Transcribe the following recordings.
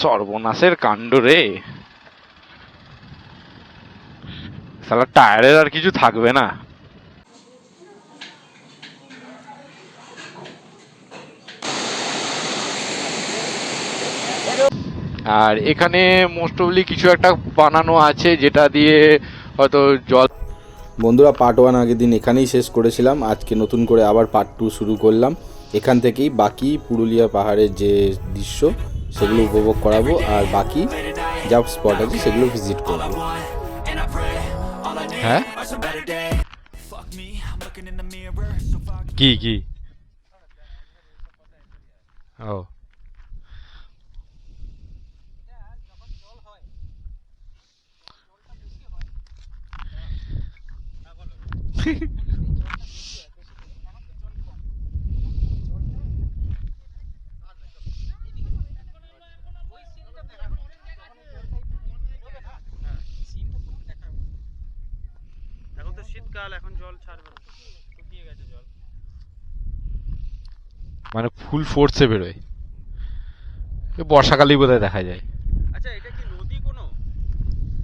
সর্বনাশের কাণ্ড রে। শালা টায়ারের আর কিছু থাকবে না। আর এখানে মোস্ট অফলি কিছু একটা বানানো আছে, যেটা দিয়ে হয়তো জল বন্ধুরা পার্ট ওয়ান আগের দিন এখানেই শেষ করেছিলাম। আজকে নতুন করে আবার পার্ট টু শুরু করলাম। এখান থেকেই বাকি পুরুলিয়া পাহাড়ের যে দৃশ্য সেগুলো উপভোগ করাবো, আর বাকি যা স্পট আছে সেগুলো ভিজিট করব। হ্যাঁ? কি কি? ও। এখন তো শীতকাল এখন জল ছাড়বে না। শুকিয়ে গেছে জল। মানে ফুল ফোর্সে বেরোয়। বর্ষাকালেই বোধহয় দেখা যায়। আচ্ছা এটা কি নদী কোনো?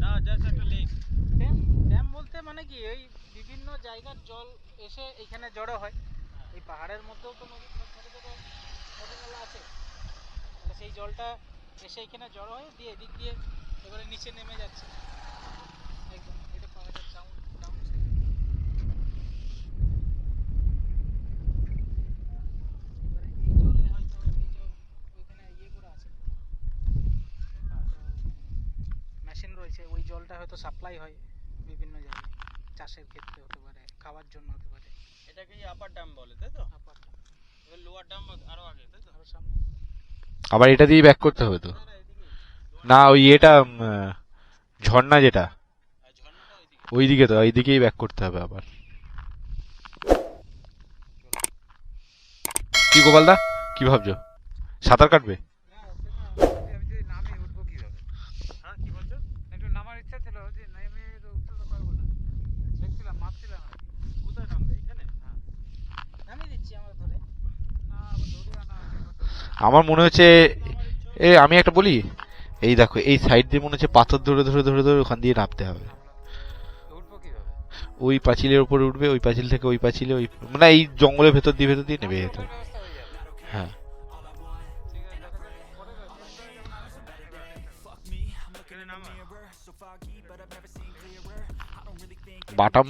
না জাস্ট একটা লেক ড্যাম ড্যাম বলতে মানে কি এই বিভিন্ন জায়গার জল এসে এখানে জড়ো হয়। এই পাহাড়ের মধ্যেও তো নদী ছোটো ছোটো নদী আছে। সেই জলটা এসে এখানে জড়ো হয় দিয়ে এদিক দিয়ে এবারে নিচে নেমে যাচ্ছে একদম এটা পাহাড়ের ডাউন ডাউন এবারে এই জলে হয়তো এই যে ওইখানে ইয়ে করা আছে মেশিন রয়েছে ওই জলটা হয়তো সাপ্লাই হয় বিভিন্ন জায়গায়। চাষের ক্ষেত্রে হতে পারে খাওয়ার জন্য হতে পারে। এটাকে আপার ড্যাম বলে তাই তো? আপার এবার লোয়ার ড্যাম আরও আগে তাই তো? আরও সামনে। আবার এটা দিয়ে ব্যাক করতে হবে তো? না ওই এটা ঝর্ণা যেটা। ঝর্ণাটা ওইদিকে। ওইদিকে তো ওইদিকেই ব্যাক করতে হবে আবার। কি গোপালদা? কি ভাবছ? সাঁতার কাটবে আমি যদি নামে উঠবো কীভাবে হ্যাঁ কি বলছো একটু নামার ইচ্ছা ছিল যে নেমে তো উঠতে তো পারব না দেখছিলাম মাপছিলাম আর কি কোথায় নামবে এখানে নামিয়ে দিচ্ছি আমরা ধরে না আবার ধরে আনা আমার মনে হচ্ছে, এ, আমি একটা বলি? এই দেখো, এই সাইড দিয়ে মনে হচ্ছে পাথর ধরে ধরে ধরে ধরে ওখান দিয়ে নামতে হবে। ওই পাঁচিলের উপরে উঠবে, ওই পাঁচিল থেকে ওই পাঁচিলে ওই মানে এই জঙ্গলের ভেতর দিয়ে ভেতর দিয়ে নেমে যেতে হবে।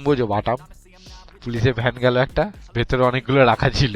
বোঝো, বাটাম। যাবে ভ্যান ঠিক একটা, ভেতরে অনেকগুলো রাখা এখানে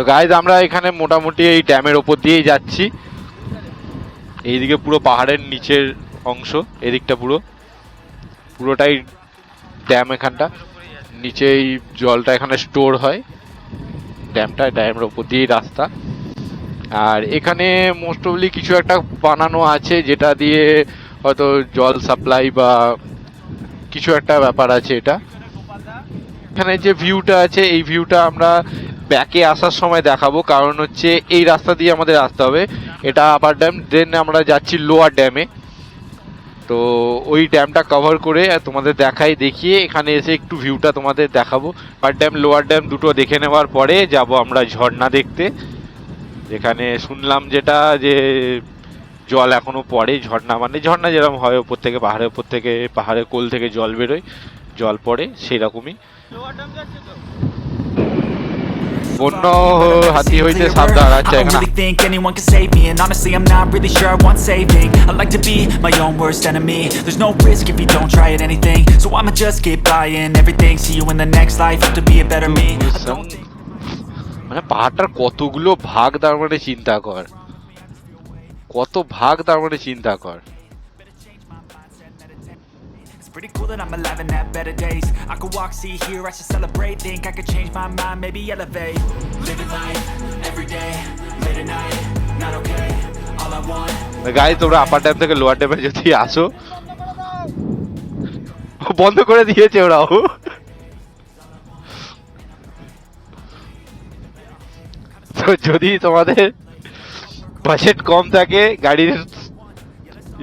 তো গাইজ আমরা এখানে মোটামুটি এই ড্যামের ওপর দিয়েই যাচ্ছি। এইদিকে পুরো পাহাড়ের নিচের অংশ, এদিকটা পুরো। পুরোটাই ড্যাম এখানটা। নিচে এই জলটা এখানে স্টোর হয়। ড্যামটা ড্যামের ওপর দিয়েই রাস্তা। আর এখানে মোস্ট অবলি কিছু একটা বানানো আছে, যেটা দিয়ে হয়তো জল সাপ্লাই বা কিছু একটা ব্যাপার আছে এটা। এখানে যে ভিউটা আছে, এই ভিউটা আমরা ব্যাকে আসার সময় দেখাবো, কারণ হচ্ছে এই রাস্তা দিয়ে আমাদের আসতে হবে। এটা আপার ড্যাম দেন আমরা যাচ্ছি লোয়ার ড্যামে তো ওই ড্যামটা কভার করে তোমাদের দেখাই, দেখিয়ে এখানে এসে একটু ভিউটা তোমাদের দেখাবো। আপার ড্যাম লোয়ার ড্যাম দুটো দেখে নেওয়ার পরে যাব আমরা ঝর্ণা দেখতে। যেখানে শুনলাম যেটা যে জল এখনও পড়ে, ঝর্ণা মানে ঝর্ণা যেরকম হয় ওপর থেকে পাহাড়ের ওপর থেকে, পাহাড়ের কোল থেকে জল বেরোয়, জল পড়ে সেই রকমই লোয়ার ড্যাম যাচ্ছে তো বন্য হাতি হইতে সাবধান আচ্ছা এখানে think anyone can save me And honestly I'm not really sure I want saving I like to be my own worst enemy There's no risk if you don't try at anything So I'ma just keep buying everything See you in the next life, have to be a better me মানে পাহাড়টার কতগুলো ভাগ তার মানে চিন্তা কর কত ভাগ তার মানে চিন্তা কর pretty cool that I'm alive and have better days I could walk, see, hear, I should celebrate Think I could change my mind, maybe elevate Living life, every day, late at night, not okay All I want গায়ে তোমরা upper dam থেকে lower ড্যামে যদি আসো বন্ধ করে দিয়েছে ওরাও তো যদি তোমাদের বাজেট কম থাকে গাড়ির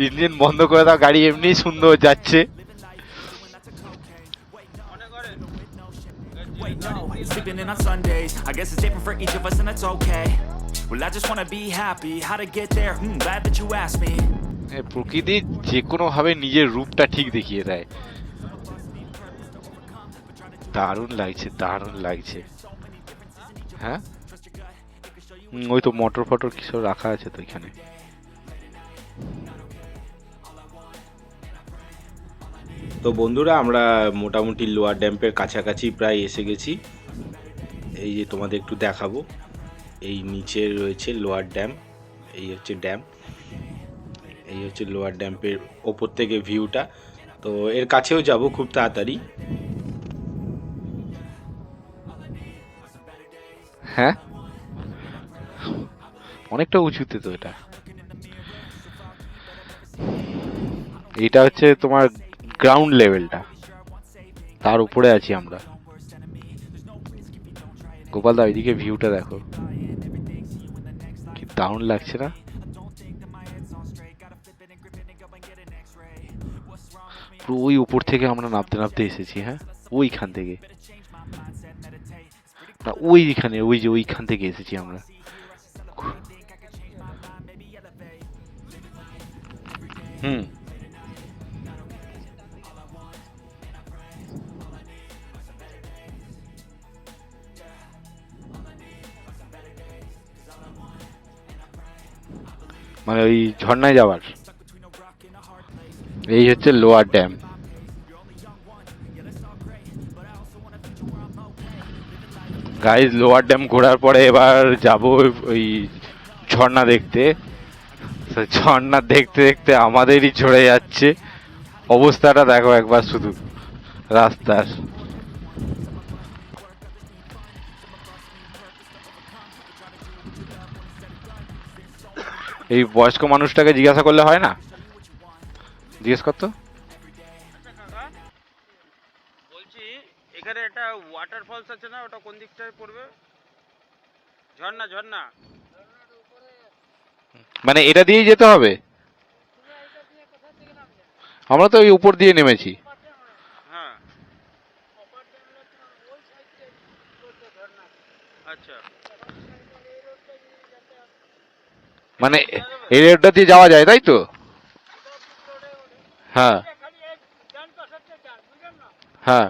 ইঞ্জিন বন্ধ করে দাও গাড়ি এমনি সুন্দর যাচ্ছে Sleeping in on Sundays. I guess it's different for each of us, and that's okay. Well, I just wanna be happy. How to get there? Hmm, glad that you asked me. প্রকৃতি যে কোনো ভাবে নিজের রূপটা ঠিক দেখিয়ে দেয় দারুণ লাগছে দারুণ লাগছে হ্যাঁ ওই তো মোটর ফটর কিছু রাখা আছে তো এখানে তো বন্ধুরা আমরা মোটামুটি লোয়ার ড্যাম্পের কাছাকাছি প্রায় এসে গেছি এই যে তোমাদের একটু দেখাবো। এই নিচে রয়েছে লোয়ার ড্যাম, এই হচ্ছে ড্যাম। এই হচ্ছে লোয়ার ড্যাম্পের ওপর থেকে ভিউটা। তো এর কাছেও যাব খুব তাড়াতাড়ি। হ্যাঁ? অনেকটা উঁচুতে তো এটা। এটা হচ্ছে তোমার গ্রাউন্ড লেভেলটা তার উপরে আছি আমরা। গোপাল দা, ওইদিকে ভিউটা দেখো। কি দারুণ লাগছে না? পুরো ওই উপর থেকে আমরা নামতে নামতে এসেছি হ্যাঁ? ওইখান থেকে। না, ওইখানে, ওই যে ওইখান থেকে এসেছি আমরা। হুম। মানে ওই ঝর্ণায় যাওয়ার। এই হচ্ছে lower dam. Guys lower dam ঘোরার পরে এবার যাব ওই ঝর্ণা দেখতে। ঝর্ণা দেখতে দেখতে আমাদেরই চড়ে যাচ্ছে। অবস্থাটা দেখো একবার শুধু। রাস্তার। এই বয়স্ক মানুষটাকে জিজ্ঞাসা করলে হয় না? জিজ্ঞেস করতো বলছি এখানে একটা ওয়াটার ফলস আছে না? ওটা কোন দিকটায় পড়বে? ঝর্ণা ঝর্ণা। মানে এটা দিয়েই যেতে হবে? আমরা তো ওই উপর দিয়ে নেমেছি হ্যাঁ আচ্ছা মানে এই রোডটা দিয়ে যাওয়া যায়, তাই তো? হ্যাঁ। হ্যাঁ।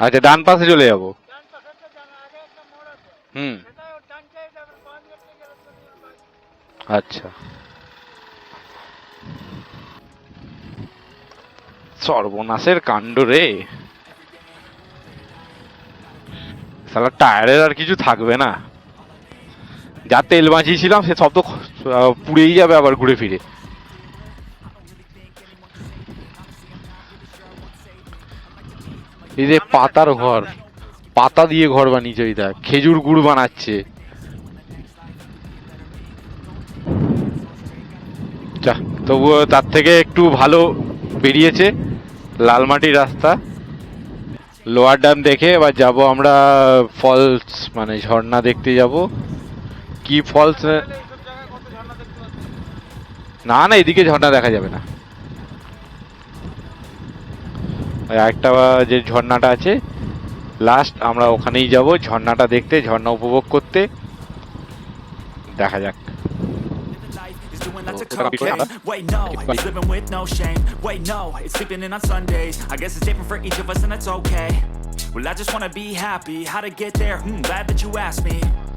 আচ্ছা ডান পাশে চলে যাব। হুম। আচ্ছা। সর্বনাশের কাণ্ড রে। সালা টায়ারের আর কিছু থাকবে না। যা তেল বাঁচিয়েছিলাম, সে সব তো পুড়েই যাবে আবার ঘুরে ফিরে। এই যে পাতার ঘর, পাতা দিয়ে ঘর বানিয়েছে ওই দেখ, খেজুর গুড় বানাচ্ছে। যা, তবুও তার থেকে একটু ভালো বেরিয়েছে লালমাটির রাস্তা। লোয়ার ড্যাম দেখে এবার যাব আমরা, ফলস মানে ঝর্ণা দেখতে যাব। কি ফলস না না এদিকে ঝর্ণা দেখা যাবে না। একটা যে ঝর্ণাটা আছে লাস্ট আমরা ওখানেই যাব ঝর্ণাটা দেখতে ঝর্ণা উপভোগ করতে। দেখা যাক। Well, I just want to be happy. How to get there? Hmm, glad that you asked me.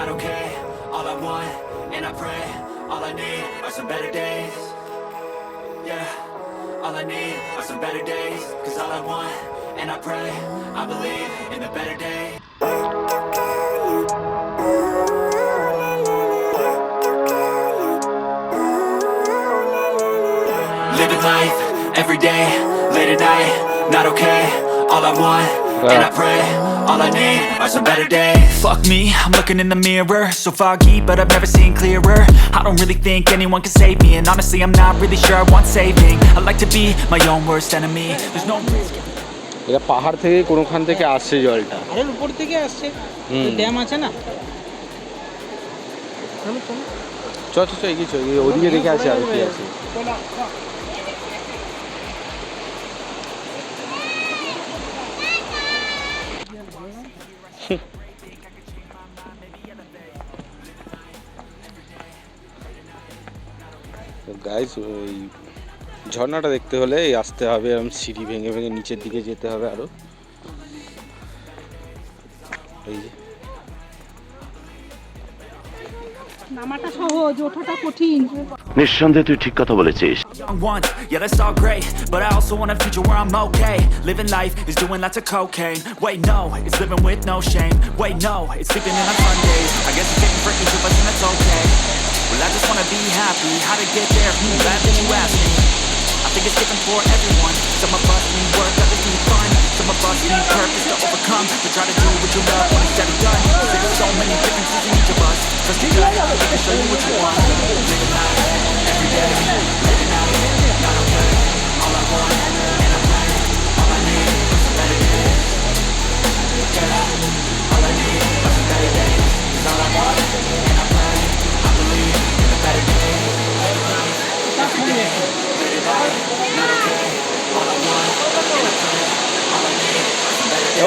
not okay. All I want, and I pray. all I need are some better days. Yeah, all I need are some better days. Cause all I want, and I pray, I believe in the better days. Living life, every day, late at night, not okay. All I want, and I pray, all I need are some better days. Fuck me, I'm looking in the mirror, so foggy, but I've never seen clearer. I don't really think anyone can save me, and honestly, I'm not really sure I want saving. I like to be my own worst enemy. There's no risk. এটা পাহাড় থেকে কোনোখান থেকে আসছে জলটা পাহাড়ের উপর থেকে আসছে ড্যাম আছে না চ চ চ এগিয়ে চ এগিয়ে ওদিকে দেখে আছে আর কি আছে গাইস ওই ঝর্ণাটা দেখতে হলে এই আসতে হবে এরকম সিঁড়ি ভেঙে ভেঙে নিচের দিকে যেতে হবে আরও এই যে নামাটা সহজ ওঠাটা কঠিন নিঃসন্দেহে তুই ঠিক কথা বলেছিস yeah, that's all great. But I also want a future where I'm okay. Living life is doing lots of cocaine. Wait, no, it's living with no shame. Wait, no, it's sleeping in on Sundays. I guess it's different for each of us, and that's okay. I just wanna be happy. How to get there? Hmm, glad that you asked me. I think it's different for everyone. Some of us need work, others need fun. Some of us need purpose to overcome. But try to do what you love when it's said and done. 'Cause There's so many differences in each of us. Trust your gut, we can show you what you want. Living life every day. Living out not okay. All I want,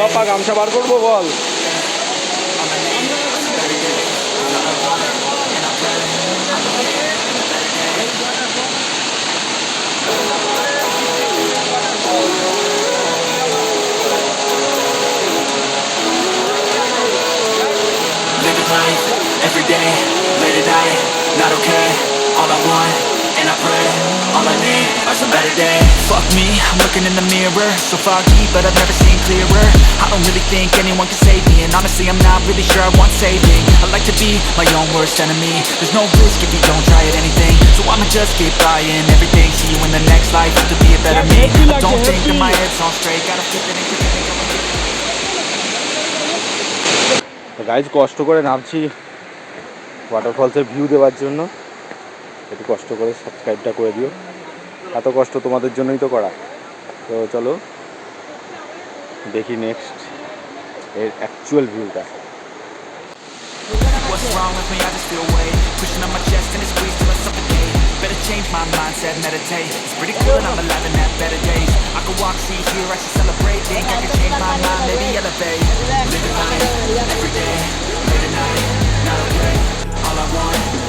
the better days. Living life every day, late at night, not okay. me, I'm looking in the mirror, so foggy, but I've never seen clearer. I don't really think anyone can save me, and honestly, I'm not really sure I want saving. I like to be my own worst enemy. There's no risk if you don't try at anything, so I'ma just keep buying everything. See you in the next life, have to be a better me. I don't think that my head's on straight, gotta flip it and keep it. Guys কষ্ট করে নামছি ওয়াটারফলসের view দেওয়ার জন্য একটু কষ্ট করে সাবস্ক্রাইবটা করে দিও এত কষ্ট তোমাদের জন্যই তো করা তো চলো দেখি নেক্সট এর অ্যাকচুয়াল ভিউটা What's wrong with me? I just feel weight Pushing on my chest and it squeezed till I suffocate Better change my mindset, meditate It's pretty cool and I'm alive and have better days I could walk, see, hear, I should celebrate Think I could change my mind, maybe elevate Living life, every day Late at night, not okay All I want,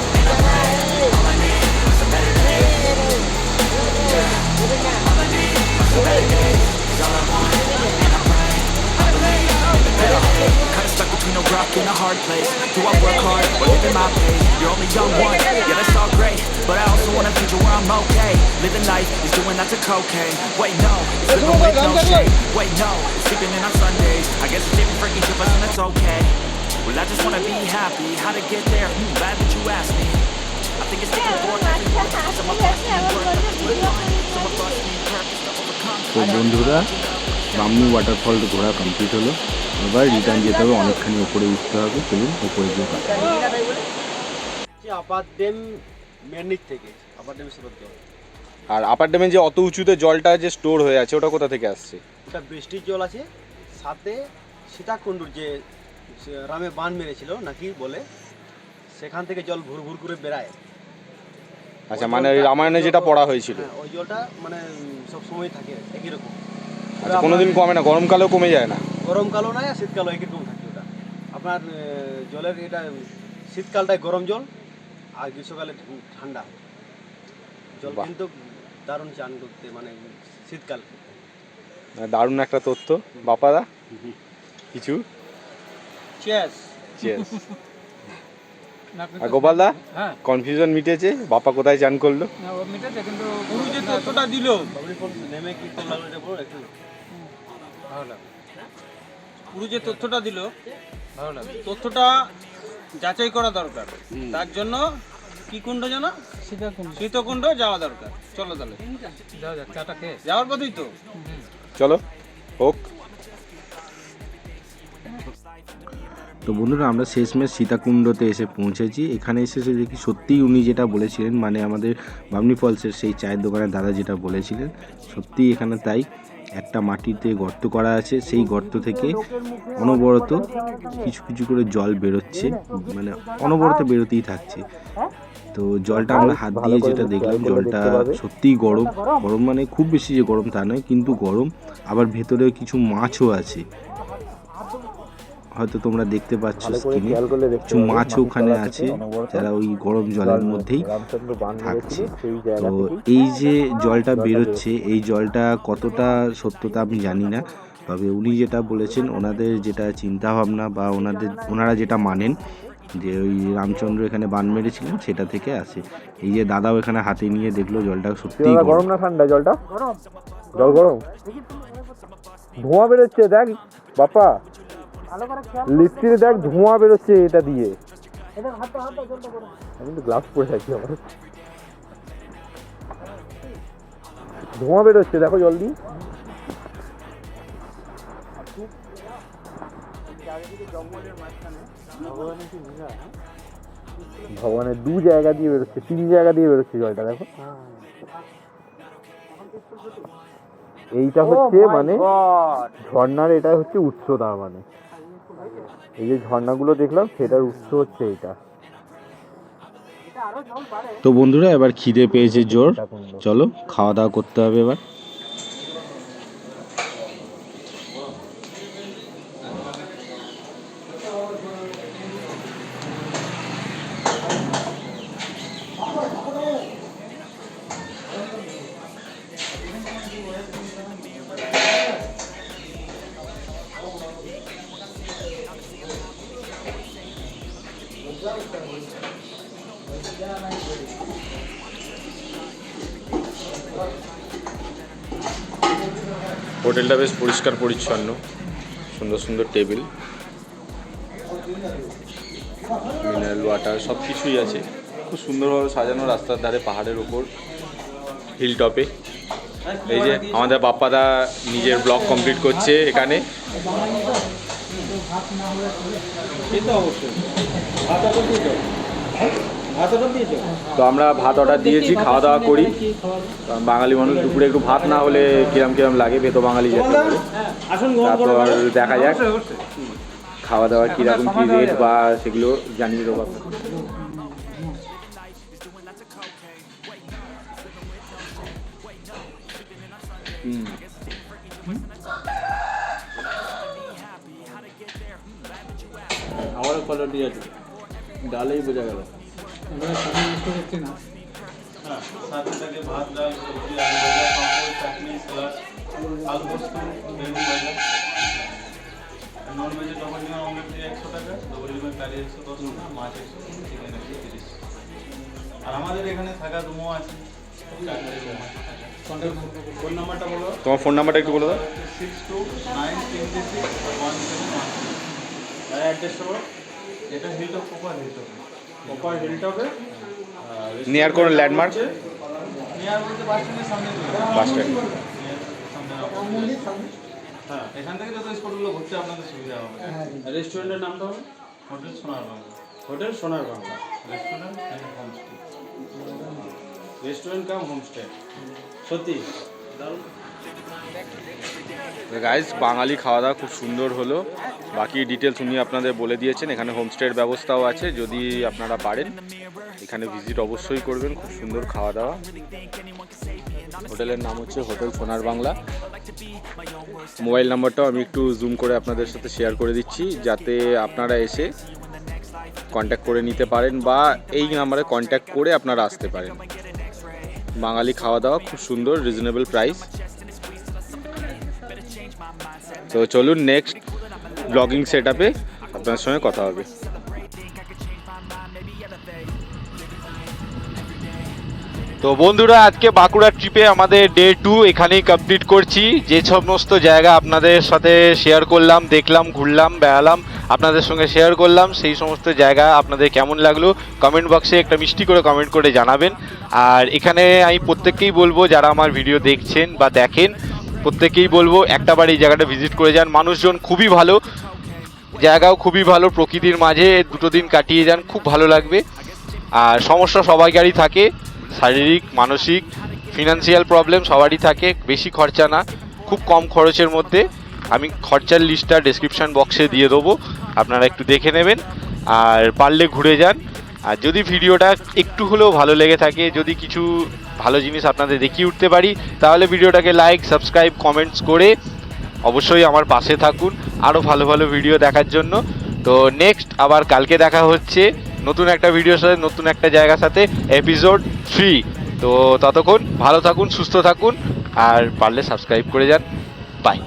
Kinda stuck between a rock and a hard place. Do I work hard or live in my pace? You're only young one, yeah that's all great. But I also want a future where I'm okay. Living life is doing lots of cocaine. Wait no, it's living with no shame. Wait no, it's sleeping in on Sundays. I guess it's different for each of us and that's okay. Well I just wanna be happy, how to get there? Hmm, glad that you asked me. I think it's different for everyone. Some of us তো বন্ধুরা Bamni waterfall ঘোরা complete হলো। এবার return যেতে হবে অনেকখানি উপরে উঠতে হবে চলুন উপরে গিয়ে কথা হবে। যে আপার ড্যাম থেকে আপার ড্যাম আর আপার ড্যামে যে অত উঁচুতে জলটা যে স্টোর হয়ে আছে ওটা কোথা থেকে আসছে? ওটা বৃষ্টির জল আছে সাথে সীতাকুণ্ডুর যে রামে বান মেরেছিল নাকি বলে সেখান থেকে জল ভুর ভুর করে বেড়ায়। আচ্ছা মানে ওই রামায়ণে যেটা পড়া হয়েছিল। হ্যাঁ ওই জলটা মানে সব সময় থাকে একই রকম। আচ্ছা কোনোদিন কমে না গরমকালেও কমে যায় না? গরমকালও আর শীতকালও একই রকম থাকে ওটা। আপনার জলের এটা শীতকালটায় গরম জল আর গ্রীষ্মকালে ঠান্ডা। জল। কিন্তু দারুণ চান করতে মানে শীতকাল। দারুণ একটা তথ্য বাপাদা কিছু? চেস চেস আর গোপাল দা? হ্যাঁ। কনফিউশন মিটেছে বাপা কোথায় চান করল? ও মিটেছে কিন্তু যে তথ্যটা দিল। নেমে কি ভালো যে তথ্যটা দিল ভালো তথ্যটা যাচাই করা দরকার। তার জন্য কি কুণ্ড যেন সিধা শীতকুণ্ড যাওয়া দরকার। চলো তাহলে। যাওয়ার পথেই তো। চলো হোক। তো বন্ধুরা আমরা শেষমেশ সীতাকুণ্ডতে এসে পৌঁছেছি। এখানে এসে এসে দেখি সত্যিই উনি যেটা বলেছিলেন মানে আমাদের বামনি ফলসের সেই চায়ের দোকানের দাদা যেটা বলেছিলেন সত্যিই এখানে তাই। একটা মাটিতে গর্ত করা আছে সেই গর্ত থেকে অনবরত কিছু কিছু করে জল বেরোচ্ছে মানে অনবরত বেরোতেই থাকছে। তো জলটা আমরা হাত দিয়ে যেটা দেখলাম জলটা সত্যিই গরম। গরম মানে খুব বেশি যে গরম তা নয় কিন্তু গরম। আবার ভেতরে কিছু মাছও আছে। হয়তো তোমরা দেখতে পাচ্ছ স্ক্রিনে কিছু মাছও ওখানে আছে যারা ওই গরম জলের মধ্যেই থাকছে। তো এই যে জলটা বেরোচ্ছে এই জলটা কতটা সত্যতা আমি জানি না তবে উনি যেটা বলেছেন ওনাদের যেটা চিন্তা ভাবনা বা ওনাদের ওনারা যেটা মানেন যে ওই রামচন্দ্র এখানে বান মেরেছিলেন সেটা থেকে আসে। এই যে দাদাও এখানে হাতে নিয়ে দেখল জলটা সত্যি গরম। না ঠান্ডা জলটা? জল গরম। ধোঁয়া বেরোচ্ছে দেখ বাপা লিফটিনে দেখ ধোঁয়া বেরোচ্ছে এটা দিয়ে। আমি তো গ্লাভস পরে থাকি আমার। ধোঁয়া বেরোচ্ছে দেখো জল দিয়ে ভগবানের দু জায়গা দিয়ে বেরোচ্ছে তিন জায়গা দিয়ে বেরোচ্ছে জলটা দেখো। এইটা হচ্ছে মানে ঝর্ণার এটা হচ্ছে উৎস তার মানে। এই যে ঝর্ণাগুলো দেখলাম সেটার উৎস হচ্ছে এটা তো বন্ধুরা এবার খিদে পেয়েছে জোর। চলো খাওয়া দাওয়া করতে হবে এবার। হোটেলটা বেশ পরিষ্কার, পরিচ্ছন্ন। সুন্দর সুন্দর টেবিল। মিনারেল ওয়াটার সব কিছুই আছে। খুব সুন্দরভাবে সাজানো রাস্তার ধারে, পাহাড়ের ওপর হিল টপে এই যে আমাদের বাপ্পাদা নিজের ব্লগ কমপ্লিট করছে এখানে। তো আমরা ভাত অর্ডার দিয়েছি খাওয়া দাওয়া করি। বাঙালি মানুষ দুপুরে একটু ভাত না হলে কিরম কিরম লাগে বেতো বাঙালি যেতে তারপর দেখা যাক। খাওয়া দাওয়া কীরকম কি রেট বা সেগুলো জানিয়ে দেবো আপনাকে। আমারও কোয়ালিটি আছে। ডালেই বোঝা গেল। থাকে ভাত ডাল আলু চাটনি একশো টাকা দশ টাকা মাছ তিরিশ আর আমাদের এখানে আছে ফোন নাম্বারটা তোমার ফোন নাম্বারটা একটু বলে দাও six two nine six one one আর অ্যাড্রেসটা এটা হিলটপে নিয়ার কোনো ল্যান্ডমার্ক নিয়ার বলতে বাস স্ট্যান্ডের সামনে বাস স্ট্যান্ড। হ্যাঁ এখান থেকে যত স্পটগুলো ঘুরতে আপনাদের সুবিধা হবে। রেস্টুরেন্টের নামটা হবে? Hotel Sonar Bangla hotel Sonar Bangla restaurant and homestay restaurant cum homestay সত্যি? দারুণ। গাইজ বাঙালি খাওয়া দাওয়া খুব সুন্দর হলো। বাকি ডিটেলস উনি আপনাদের বলে দিয়েছেন। এখানে হোমস্টের ব্যবস্থাও আছে, যদি আপনারা পারেন। এখানে ভিজিট অবশ্যই করবেন, খুব সুন্দর খাওয়া দাওয়া হোটেলের নাম হচ্ছে হোটেল সোনার বাংলা। মোবাইল নাম্বারটাও আমি একটু জুম করে আপনাদের সাথে শেয়ার করে দিচ্ছি, যাতে আপনারা এসে কন্ট্যাক্ট করে নিতে পারেন বা এই নাম্বারে কন্ট্যাক্ট করে আপনারা আসতে পারেন। বাঙালি খাওয়া দাওয়া খুব সুন্দর রিজনেবল প্রাইস তো চলুন নেক্সট ব্লগিং সেট আপে আপনার সঙ্গে কথা হবে। তো বন্ধুরা, আজকে বাঁকুড়া ট্রিপে আমাদের ডে টু এখানেই কমপ্লিট করছি। যে সমস্ত জায়গা আপনাদের সাথে শেয়ার করলাম, দেখলাম, ঘুরলাম, বেড়ালাম, আপনাদের সঙ্গে শেয়ার করলাম, সেই সমস্ত জায়গা আপনাদের কেমন লাগল কমেন্ট বক্সে একটা মিষ্টি করে কমেন্ট করে জানাবেন। আর এখানে আমি প্রত্যেককেই বলব, যারা আমার ভিডিও দেখছেন বা দেখেন প্রত্যেকেই বলব, একটা বার এই জায়গাটা ভিজিট করে যান। মানুষজন খুবই ভালো, জায়গাও খুবই ভালো, প্রকৃতির মাঝে দুটো দিন কাটিয়ে যান, খুব ভালো লাগবে। আর সমস্যা সবাইকারই থাকে, শারীরিক, মানসিক ফিনান্সিয়াল প্রবলেম সবারই থাকে, বেশি খরচা না, খুব কম খরচের মধ্যে। আমি খরচার লিস্টটা ডেসক্রিপশন বক্সে দিয়ে দেবো, আপনারা একটু দেখে নেবেন, আর পারলে ঘুরে যান। আর যদি ভিডিওটা একটু হলেও ভালো লেগে থাকে, যদি কিছু ভালো জিনিস আপনাদের দেখিয়ে উঠতে পারি। তাহলে ভিডিওটাকে লাইক সাবস্ক্রাইব কমেন্টস করে অবশ্যই আমার পাশে থাকুন আরও ভালো ভালো ভিডিও দেখার জন্য। তো নেক্সট আবার কালকে দেখা হচ্ছে নতুন একটা ভিডিওর সাথে, নতুন একটা জায়গার সাথে এপিসোড থ্রি তো ততক্ষণ ভালো থাকুন, সুস্থ থাকুন, আর পারলে সাবস্ক্রাইব করে যান। বাই